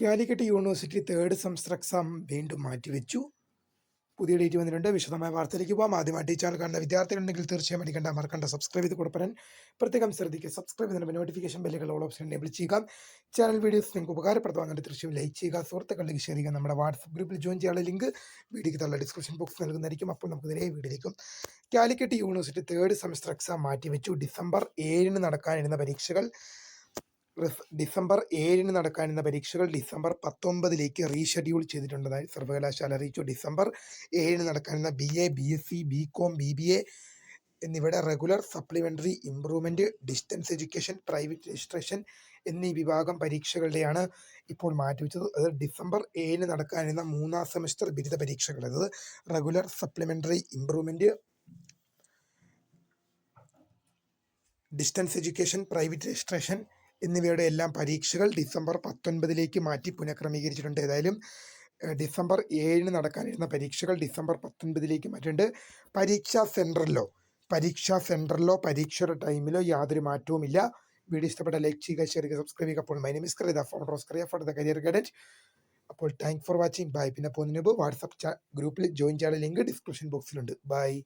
Calicut university third semester exam വീണ്ടും മാറ്റിവെച്ചു. പുതിയ ഡേറ്റ് വന്നിട്ടുണ്ട്. വിശദമായ വാർത്തയിലേക്ക് പോകാം ആദ്യമായിട്ട് ഈ ചാനൽ കാണുന്ന വിദ്യാർത്ഥികളുണ്ടെങ്കിൽ തീർച്ചയായും അടിക്കേണ്ട മറക്കണ്ട. സബ്സ്ക്രൈബ് ചെയ്ത് കൊടുപ്പരൻ പ്രത്യേകം ശ്രദ്ധിക്കുക. സബ്സ്ക്രൈബ് ചെയ്യുന്ന നോട്ടിഫിക്കേഷൻ ബെല്ലുകൾ ഓൾ ഓപ്ഷൻ എനേബിൾ ചെയ്യുക. ചാനൽ വീഡിയോസ് നിങ്ങൾക്ക് ഉപകാരപ്രദമാകുന്നുണ്ട്. തീർച്ചയായും ലൈക്ക് ചെയ്യുക. സുഹൃത്തുക്കളിലേക്ക് ഷെയർ ചെയ്യുക. നമ്മുടെ വാട്സപ്പ് ഗ്രൂപ്പിൽ ജോയിൻ ചെയ്യാനുള്ള ലിങ്ക് വീഡിയോക്ക് തള്ള ഡിസ്ക്രിപ്ഷൻ ബോക്സ് നൽകുന്നതായിരിക്കും. അപ്പോൾ നമുക്ക് നേരെ വീഡിയോയിലേക്കും Calicut university third semester exam മാറ്റിവെച്ചു. ഡിസംബർ ഏഴിന് നടക്കാനിരുന്ന പരീക്ഷകൾ. ഡിസംബർ ഏഴിന് നടക്കാനിരുന്ന പരീക്ഷകൾ ഡിസംബർ പത്തൊമ്പതിലേക്ക് റീഷെഡ്യൂൾ ചെയ്തിട്ടുണ്ടെന്നായി സർവകലാശാല അറിയിച്ചു. ഡിസംബർ ഏഴിന് നടക്കാനിരുന്ന B A B S C B com B B A എന്നിവയുടെ regular supplementary improvement distance education private registration എന്നീ വിഭാഗം പരീക്ഷകളുടെയാണ് ഇപ്പോൾ മാറ്റിവെച്ചത്. അത് ഡിസംബർ ഏഴിന് നടക്കാനിരുന്ന മൂന്നാം സെമസ്റ്റർ ബിരുദ പരീക്ഷകൾ. അതായത് regular supplementary improvement distance education private registration എന്നിവയുടെ എല്ലാം പരീക്ഷകൾ ഡിസംബർ പത്തൊൻപതിലേക്ക് മാറ്റി പുനഃക്രമീകരിച്ചിട്ടുണ്ട്. ഏതായാലും ഡിസംബർ ഏഴിന് നടക്കാനിരുന്ന പരീക്ഷകൾ ഡിസംബർ പത്തൊൻപതിലേക്ക് മാറ്റിയിട്ടുണ്ട്. പരീക്ഷാ സെന്ററിലോ പരീക്ഷാ സെന്ററിലോ പരീക്ഷയുടെ ടൈമിലോ യാതൊരു മാറ്റവുമില്ല. വീഡിയോ ഇഷ്ടപ്പെട്ട ലൈക്ക് ചെയ്യുക ഷെയർ ചെയ്യുക സബ്സ്ക്രൈബ് ചെയ്യുക. അപ്പോൾ മൈ നെയിം ഇസ് കറിയ ഫോൺ റോസ് ക്രിയ ഫോർ ദ കരിയർ ഗൈഡൻസ്. അപ്പോൾ താങ്ക് ഫോർ വാച്ചിങ് ബൈ പിന്നെ പോകുന്നതിന് മുമ്പ് വാട്സപ്പ് ഗ്രൂപ്പിൽ ജോയിൻ ചെയ്യാനുള്ള ലിങ്ക് ഡിസ്ക്രിപ്ഷൻ ബോക്സിലുണ്ട്. ബൈ